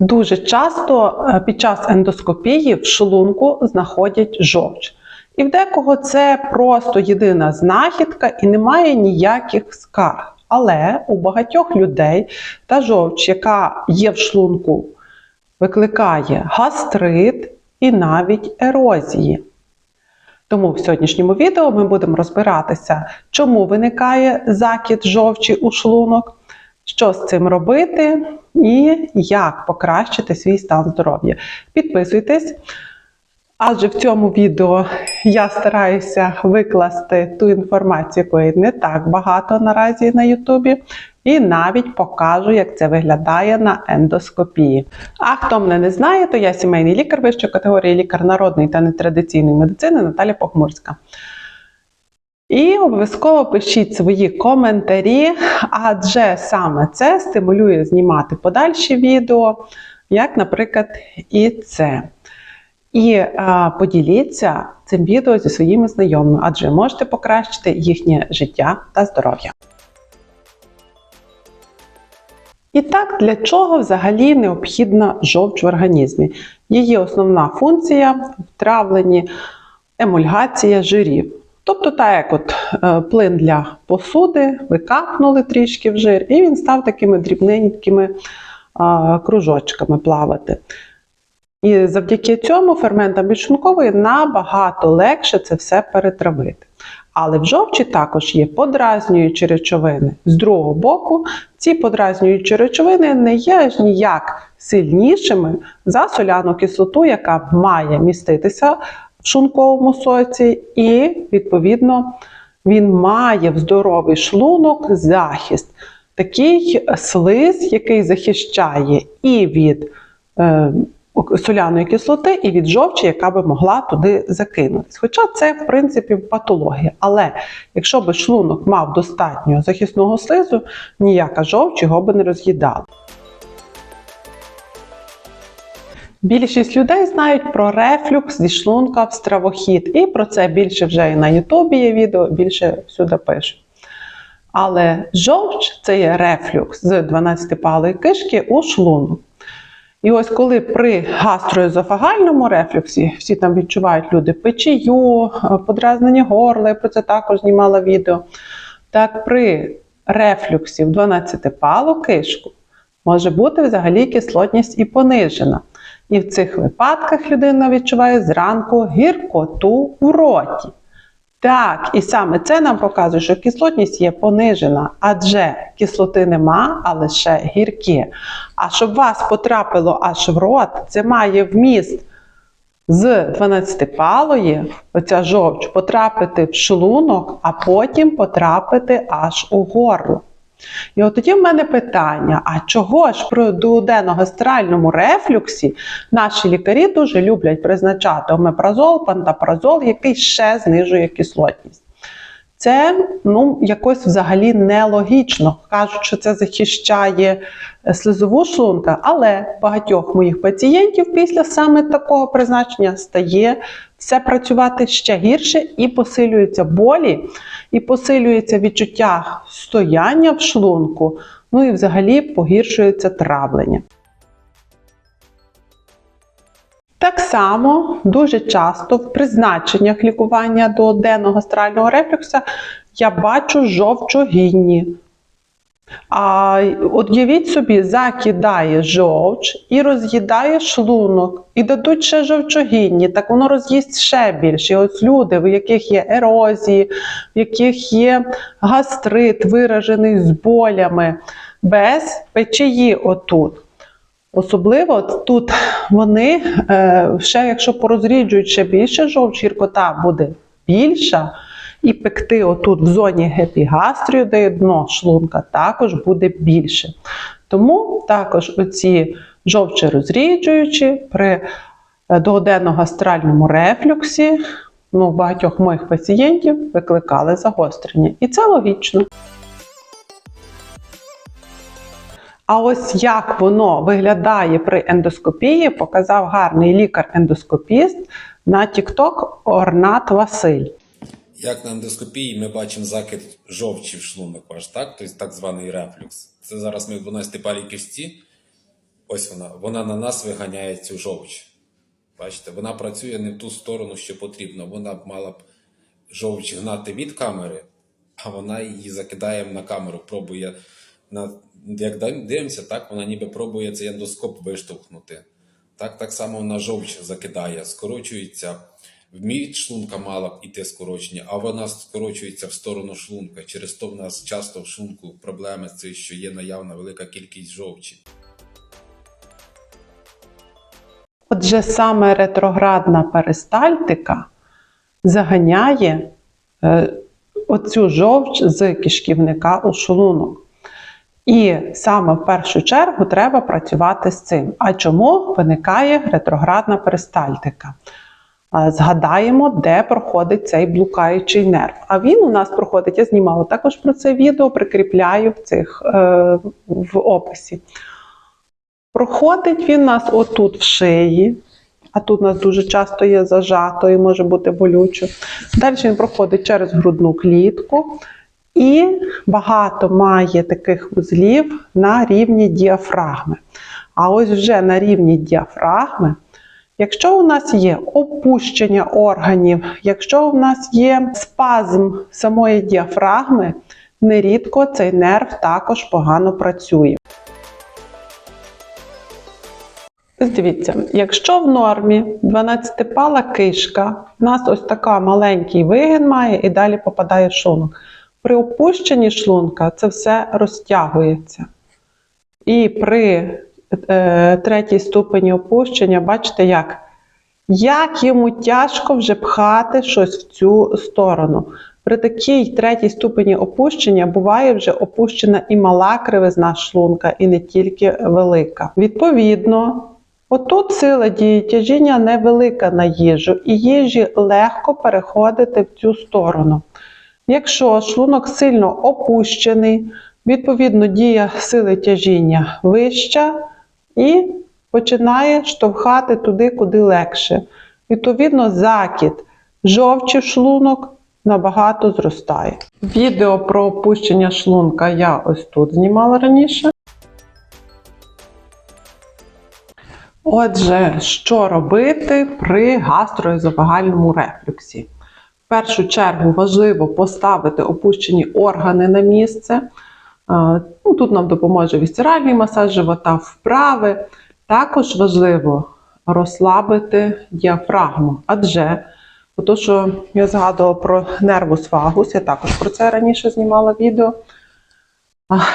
Дуже часто е, під час ендоскопії в шлунку знаходять жовч. І в декого це просто єдина знахідка і немає ніяких скарг. Але у багатьох людей та жовч, яка є в шлунку, викликає гастрит і навіть ерозії. Тому в сьогоднішньому відео ми будемо розбиратися, чому виникає закид жовчі у шлунок, що з цим робити і як покращити свій стан здоров'я. Підписуйтесь, адже в цьому відео я стараюся викласти ту інформацію, якої не так багато наразі на Ютубі, і навіть покажу, як це виглядає на ендоскопії. А хто мене не знає, то я сімейний лікар вищої категорії лікар народної та нетрадиційної медицини Наталя Похмурська. І обов'язково пишіть свої коментарі, адже саме це стимулює знімати подальші відео, як, наприклад, і це. І а, поділіться цим відео зі своїми знайомими, адже можете покращити їхнє життя та здоров'я. І так, для чого взагалі необхідна жовч в організмі? Її основна функція в травленні емульгація жирів. Тобто, так як от е, плин для посуди, ви капнули трішки в жир, і він став такими дрібненькими кружочками плавати. І завдяки цьому ферментам підшлункової набагато легше це все перетравити. Але в жовчі також є подразнюючі речовини. З другого боку, ці подразнюючі речовини не є аж ніяк сильнішими за соляну кислоту, яка має міститися в шлунковому соці, і, відповідно, він має в здоровий шлунок захист. Такий слиз, який захищає і від е, соляної кислоти, і від жовчі, яка би могла туди закинутись. Хоча це, в принципі, патологія. Але якщо би шлунок мав достатньо захисного слизу, ніяка жовч його би не роз'їдала. Більшість людей знають про рефлюкс зі шлунка в стравохід, і про це більше вже і на Ютубі є відео, більше всюди пишуть. Але жовч це є рефлюкс з 12-палої кишки у шлунок. І ось коли при гастроезофагальному рефлюксі, всі там відчувають люди печію, подразнення горла, я про це також знімала відео. Так при рефлюксі в 12-палу кишку може бути взагалі кислотність і понижена. І в цих випадках людина відчуває зранку гіркоту в роті. Так, і саме це нам показує, що кислотність є понижена, адже кислоти нема, а лише гіркі. А щоб вас потрапило аж в рот, це має вміст з 12-палої, оця жовч, потрапити в шлунок, а потім потрапити аж у горло. І от тоді в мене питання: а чого ж при дуоденогастральному рефлюксі наші лікарі дуже люблять призначати омепразол, пантапразол, який ще знижує кислотність? Це ну, якось взагалі нелогічно. Кажуть, що це захищає е, слизову шлунка, але багатьох моїх пацієнтів після саме такого призначення стає все працювати ще гірше і посилюються болі, і посилюється відчуття стояння в шлунку, ну і взагалі погіршується травлення. Так само дуже часто в призначеннях лікування дуоденного гастрального рефлюкса я бачу жовчогінні. А от уявіть собі, закидає жовч і роз'їдає шлунок, і дадуть ще жовчогінні, так воно роз'їсть ще більше. І ось люди, в яких є ерозії, в яких є гастрит виражений з болями, без печії отут. Особливо тут вони, е, ще якщо порозріджують ще більше жовч, гіркота буде більша, і пекти отут в зоні гепігастрію, де дно шлунка, також буде більше. Тому також оці жовчі розріджуючі при е, дуоденно-гастральному рефлюксі ну, багатьох моїх пацієнтів викликали загострення. І це логічно. А ось як воно виглядає при ендоскопії, показав гарний лікар-ендоскопіст на TikTok Орнат Василь. Як на ендоскопії ми бачимо закид жовчі в шлунок ваш, так? Тобто так званий рефлюкс. Це зараз ми в 12 палій кишці. Ось вона. Вона на нас виганяє цю жовч. Бачите, вона працює не в ту сторону, що потрібно. Вона б мала б жовч гнати від камери, а вона її закидає на камеру, пробує на як дивимося, так вона ніби пробує цей ендоскоп виштовхнути. Так, так само вона жовч закидає, скорочується. В шлунка мала б іти скорочення, а вона скорочується в сторону шлунка. Через то в нас часто в шлунку проблеми з цим, що є наявна велика кількість жовчі. Отже, саме ретроградна перистальтика заганяє е, оцю жовч з кишківника у шлунок. І саме в першу чергу треба працювати з цим. А чому виникає ретроградна перистальтика? Згадаємо, де проходить цей блукаючий нерв. А він у нас проходить, я знімала також про це відео, прикріпляю в цих е, в описі. Проходить він у нас отут в шиї, а тут у нас дуже часто є зажато і може бути болючо. Далі він проходить через грудну клітку і багато має таких вузлів на рівні діафрагми. А ось вже на рівні діафрагми, якщо у нас є опущення органів, якщо у нас є спазм самої діафрагми, нерідко цей нерв також погано працює. Дивіться, якщо в нормі 12-пала кишка, в нас ось така маленький вигин має і далі попадає в шлунок. При опущенні шлунка це все розтягується. І при третій ступені опущення, бачите, як? Як йому тяжко вже пхати щось в цю сторону. При такій третій ступені опущення буває вже опущена і мала кривизна шлунка, і не тільки велика. Відповідно, отут сила дії тяжіння невелика на їжу, і їжі легко переходити в цю сторону. Якщо шлунок сильно опущений, відповідно дія сили тяжіння вища і починає штовхати туди, куди легше. Відповідно, закид жовчі шлунок набагато зростає. Відео про опущення шлунка я ось тут знімала раніше. Отже, що робити при гастроезофагальному рефлюксі? В першу чергу важливо поставити опущені органи на місце. Ну, тут нам допоможе вісцеральний масаж живота, вправи. Також важливо розслабити діафрагму, адже то, що я згадувала про нервус вагус, я також про це раніше знімала відео.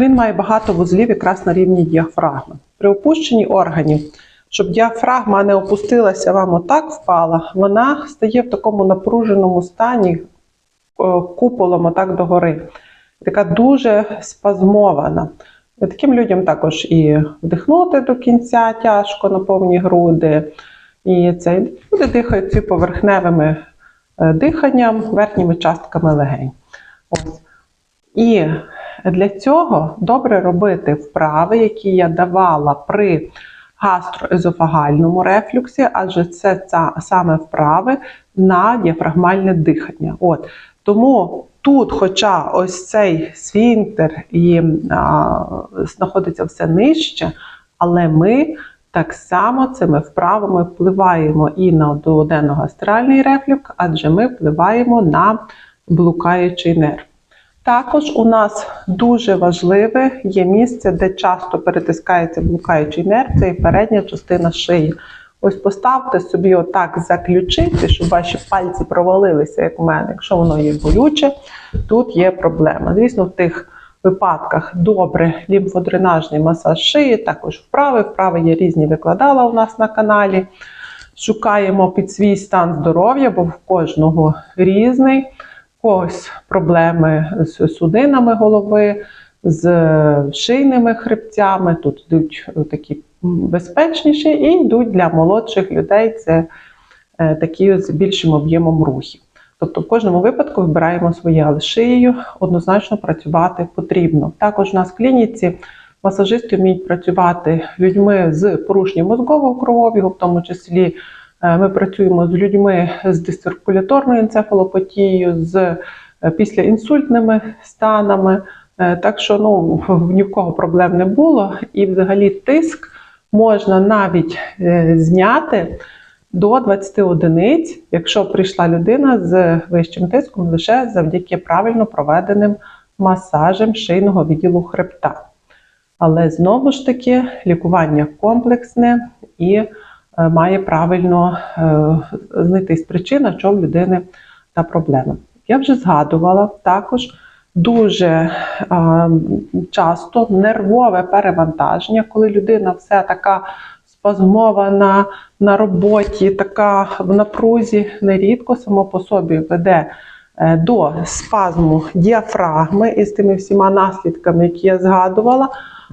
Він має багато вузлів якраз на рівні діафрагми. При опущенні органів, щоб діафрагма не опустилася вам отак впала, вона стає в такому напруженому стані куполом отак догори. Така дуже спазмована. І Таким людям також і вдихнути до кінця тяжко на повні груди. І це люди дихають ці поверхневими е, диханням, верхніми частками легень. Ось. І для цього добре робити вправи, які я давала при гастроезофагальному рефлюксі, адже це саме вправи на діафрагмальне дихання. От. Тому тут, хоча ось цей сфінктер і а, знаходиться все нижче, але ми так само цими вправами впливаємо і на дуоденогастральний рефлюкс, адже ми впливаємо на блукаючий нерв. Також у нас дуже важливе є місце, де часто перетискається блукаючий нерв, це і передня частина шиї. Ось поставте собі отак за ключиці, щоб ваші пальці провалилися, як у мене. Якщо воно є болюче, тут є проблема. Звісно, в тих випадках добре лімфодренажний масаж шиї, також вправи. Вправи є різні, викладала у нас на каналі. Шукаємо під свій стан здоров'я, бо в кожного різний. В когось проблеми з судинами голови, з шийними хребцями. Тут йдуть такі безпечніші і йдуть для молодших людей. Це е, такі з більшим об'ємом рухів. Тобто в кожному випадку вибираємо своє, але шиєю однозначно працювати потрібно. Також у нас в клініці масажисти вміють працювати людьми з порушенням мозкового кровообігу, в тому числі е, ми працюємо з людьми з дисциркуляторною енцефалопатією, з е, післяінсультними станами. Е, Так що ну, ні в кого проблем не було. І взагалі тиск можна навіть е, зняти до 20 одиниць, якщо прийшла людина з вищим тиском лише завдяки правильно проведеним масажем шийного відділу хребта. Але знову ж таки лікування комплексне і е, має правильно знайтись причина, що в людини та проблема. Я вже згадувала також дуже е, часто нервове перевантаження, коли людина вся така спазмована на роботі, така в напрузі, нерідко само по собі веде е, до спазму діафрагми із тими всіма наслідками, які я згадувала,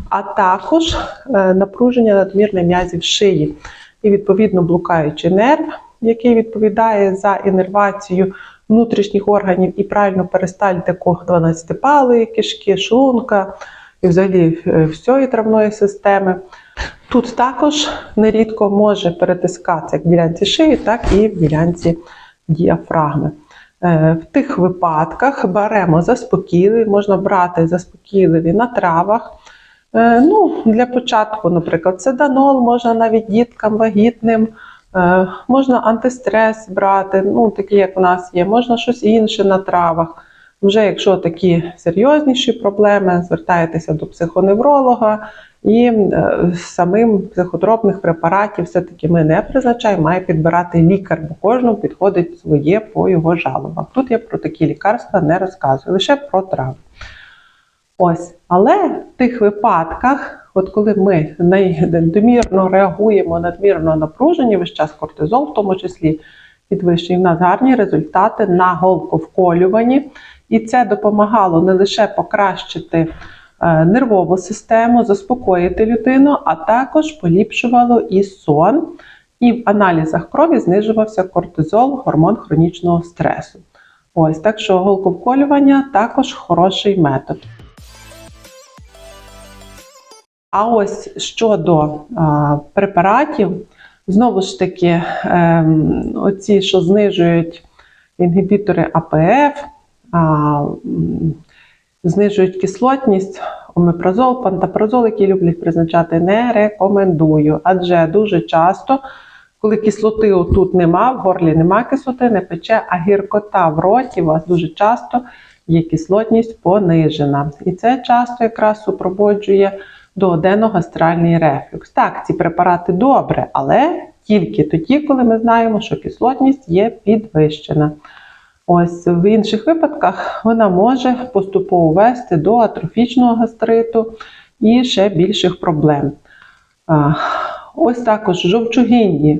а також е, напруження надмірних м'язів шиї. І відповідно блукаючий нерв, який відповідає за інервацію внутрішніх органів і правильно перистальтику 12-палої кишки, шлунка і взагалі е, всієї травної системи. Тут також нерідко може перетискатися як в ділянці шиї, так і в ділянці діафрагми. Е, В тих випадках беремо заспокійливі, можна брати заспокійливі на травах. Е, Ну, для початку, наприклад, седанол можна навіть діткам вагітним, можна антистрес брати, ну, такі, як в нас є, можна щось інше на травах. Вже якщо такі серйозніші проблеми, звертаєтеся до психоневролога, і е, самим психотропних препаратів все-таки ми не призначаємо, має підбирати лікар, бо кожному підходить своє по його жалобам. Тут я про такі лікарства не розказую, лише про трави. Ось, але в тих випадках, от коли ми недомірно реагуємо надмірно напружені, весь час кортизол, в тому числі підвищує в нас гарні результати на голковколюванні. І це допомагало не лише покращити е, нервову систему, заспокоїти людину, а також поліпшувало і сон. І в аналізах крові знижувався кортизол, гормон хронічного стресу. Ось так що голковколювання також хороший метод. А ось щодо а, препаратів, знову ж таки, ем, оці, що знижують інгібітори АПФ, а, знижують кислотність, омепразол, пантапразол, які люблять призначати, не рекомендую. Адже дуже часто, коли кислоти отут нема, в горлі нема кислоти, не пече, а гіркота в роті у вас дуже часто є кислотність понижена. І це часто якраз супроводжує дуоденогастральний рефлюкс. Так, ці препарати добре, але тільки тоді, коли ми знаємо, що кислотність є підвищена. Ось в інших випадках вона може поступово вести до атрофічного гастриту і ще більших проблем. Ось також жовчугінні.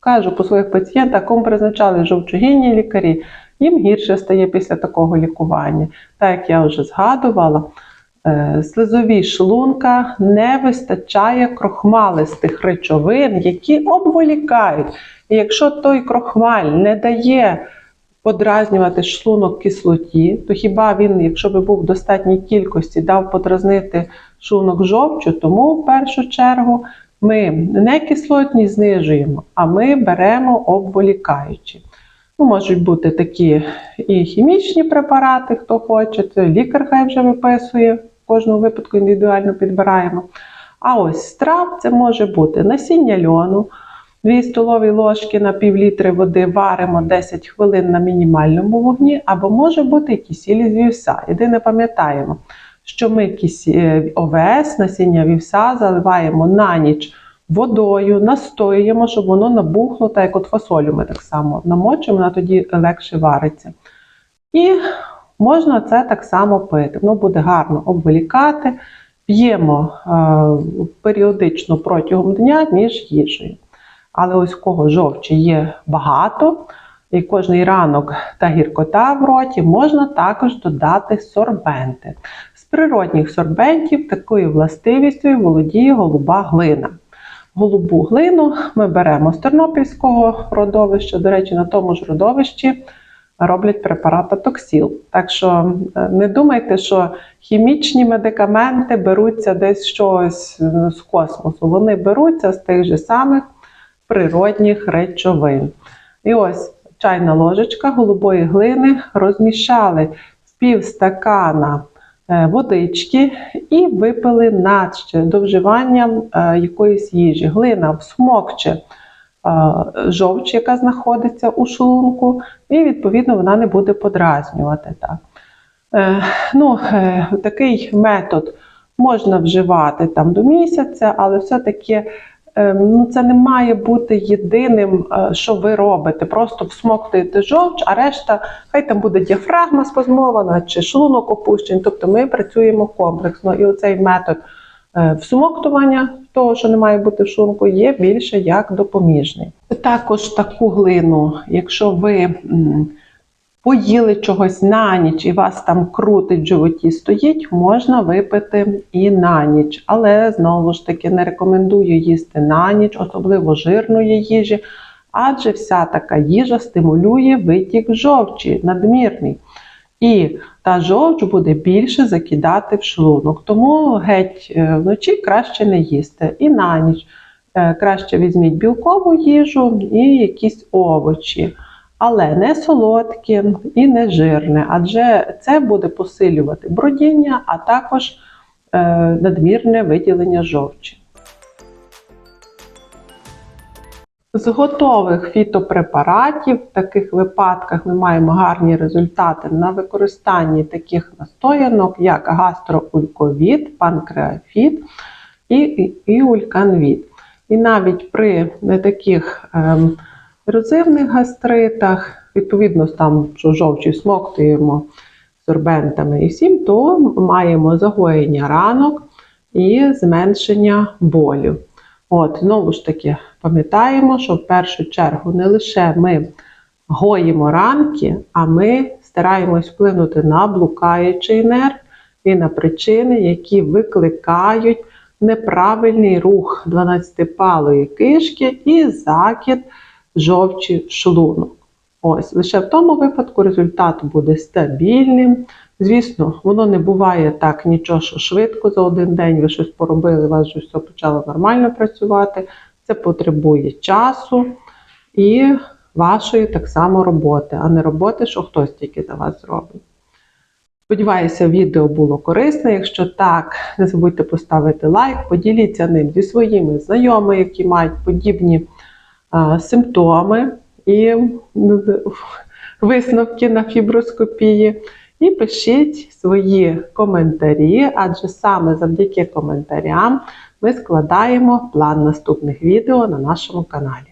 Кажу по своїх пацієнтах, кому призначали жовчугінні лікарі, їм гірше стає після такого лікування. Так як я вже згадувала, слизові шлунка не вистачає крохмалистих речовин, які обволікають. Якщо той крохмаль не дає подразнювати шлунок кислоті, то хіба він, якщо би був в достатній кількості, дав подразнити шлунок жовчу, тому в першу чергу ми не кислотність знижуємо, а ми беремо обволікаючі. Ну, можуть бути такі і хімічні препарати, хто хоче, це лікар хай вже виписує, в кожному випадку індивідуально підбираємо. А ось страв це може бути насіння льону, 2 столові ложки на пів літри води варимо 10 хвилин на мінімальному вогні, або може бути і кисіль з вівса. Єдине пам'ятаємо, що ми кисі- е, овес, насіння вівса заливаємо на ніч водою, настоюємо, щоб воно набухло, так як от фасолю ми так само намочуємо, вона тоді легше вариться. І можна це так само пити. Воно буде гарно обволікати. П'ємо е, періодично протягом дня між їжею. Але ось в кого жовчі є багато, і кожний ранок та гіркота в роті, можна також додати сорбенти. З природних сорбентів такою властивістю володіє голуба глина. Голубу глину ми беремо з Тернопільського родовища. До речі, на тому ж родовищі роблять препарат Атоксіл. Так що е, не думайте, що хімічні медикаменти беруться десь щось е, з космосу. Вони беруться з тих же самих природних речовин. І ось чайна ложечка голубої глини розмішали в пів стакана водички і випили над ще до вживання е, якоїсь їжі. Глина всмокче е, жовч, яка знаходиться у шлунку, і відповідно вона не буде подразнювати. Так. Е, ну, е, такий метод можна вживати там до місяця, але все-таки е, ну, це не має бути єдиним, е, що ви робите. Просто всмоктуєте жовч, а решта хай там буде діафрагма спазмована чи шлунок опущений. Тобто ми працюємо комплексно. І оцей метод е, всмоктування того, що не має бути в шлунку, є більше як допоміжний. Також таку глину, якщо ви. Поїли чогось на ніч і вас там крутить в животі стоїть, можна випити і на ніч. Але знову ж таки не рекомендую їсти на ніч, особливо жирної їжі, адже вся така їжа стимулює витік жовчі надмірний. І та жовч буде більше закидати в шлунок. Тому геть е, вночі краще не їсти. І на ніч е, краще візьміть білкову їжу і якісь овочі але не солодкі і не жирне, адже це буде посилювати бродіння, а також е, надмірне виділення жовчі. З готових фітопрепаратів в таких випадках ми маємо гарні результати на використанні таких настоянок, як гастроульковід, панкреафіт і, і, і ульканвіт. І навіть при не таких ем, ерозивних гастритах, відповідно, там, що жовчі смоктуємо сорбентами і всім, то маємо загоєння ранок і зменшення болю. От, знову ж таки, пам'ятаємо, що в першу чергу не лише ми гоїмо ранки, а ми стараємось вплинути на блукаючий нерв і на причини, які викликають неправильний рух 12-палої кишки і закид жовчі шлунок. Ось, лише в тому випадку результат буде стабільним. Звісно, воно не буває так нічого, що швидко за один день ви щось поробили, у вас вже все почало нормально працювати. Це потребує часу і вашої так само роботи, а не роботи, що хтось тільки за вас зробить. Сподіваюся, відео було корисне. Якщо так, не забудьте поставити лайк, поділіться ним зі своїми знайомими, які мають подібні симптоми і висновки на фіброскопії. І пишіть свої коментарі, адже саме завдяки коментарям ми складаємо план наступних відео на нашому каналі.